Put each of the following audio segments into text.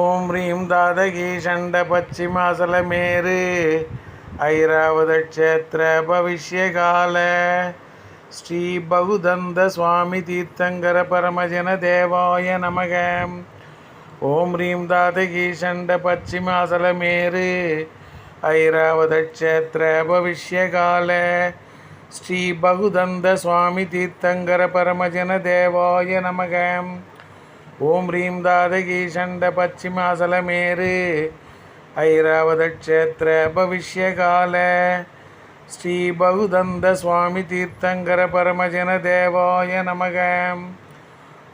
ஓம் ரீம் தாதகி ஷண்ட பச்சிமாசலமேரு ஐராவத க்ஷேத்திர பவிஷ்யகால ஸ்ரீ பகுதந்த சுவாமி தீர்த்தங்கர பரமஜன தேவாய நமக. ஓம் ரீம் தாதகி ஷண்ட பச்சிமாசலமேரு ஐராவத க்ஷேத்திர பவிஷ்யகால ஸ்ரீ பகுதந்த சுவாமி தீர்த்தங்கர பரமஜன தேவாய நமகம் ஓம் ரீம் தாதகி சண்ட பச்சிமாசலமேரு ஐராவத பவிஷ்யகால ஸ்ரீ பகுதந்த சுவாமி தீர்த்தங்கர பரமஜன தேவாய நமக.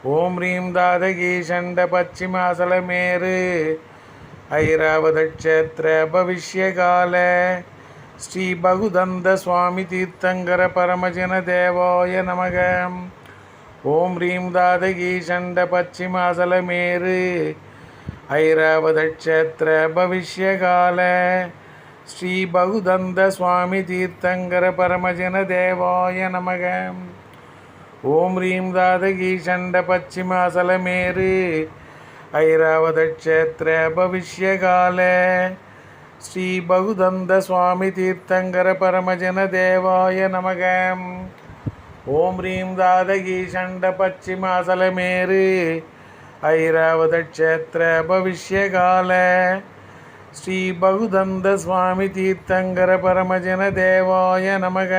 ஓம் ரீம் தாதகி சண்ட பச்சிமாசலமேரு ஐராவத பவிஷ்யகால ஸ்ரீ பகுதந்த சுவாமி தீர்த்தங்கர பரமஜன தேவாய நமகம் ஓம் ரீம் தாதகி சண்ட பச்சிமாசலமேரு ஐராவதக்ஷேத்திர பவிஷ்யகால. ஸ்ரீ பகுதந்த சுவாமி தீர்த்தங்கர பரமஜன தேவாய நமக. ஓம் ரீம் தாதகி சண்ட பச்சிமாசலமேரு ஐராவதக்ஷேத்திர பவிஷ்யகால. ஸ்ரீ பகுதந்த சுவாமி தீர்த்தங்கர பரமஜன தேவாய நமகம் ஓம் ரீம் தாதகி சண்ட பச்சிமாசலமேரு ஐராவத க்ஷேத்திர பவிஷ்யகால ஸ்ரீ பகுதந்த சுவாமி தீர்த்தங்கர பரமஜன தேவாய நமக.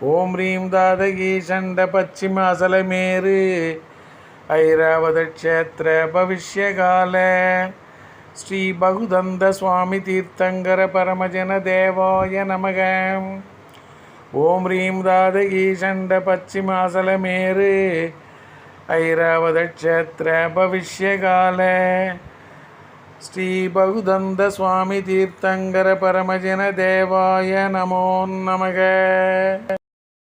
ஓம் ரீம் தாதகி சண்ட பச்சிமாசலமேரு ஐராவத க்ஷேத்திர பவிஷ்யகால ஸ்ரீ பகுதந்த சுவாமி தீர்த்தங்கர பரமஜன தேவாய நமகம் ஓம் ரீம் தாதகி சண்ட பச்சிமாசலமேரு ஐராவதக்ஷேத்திர பவிஷ்யகால ஸ்ரீ பகுதந்த சுவாமி தீர்த்தங்கர பரமஜன தேவாய நமோ நமக.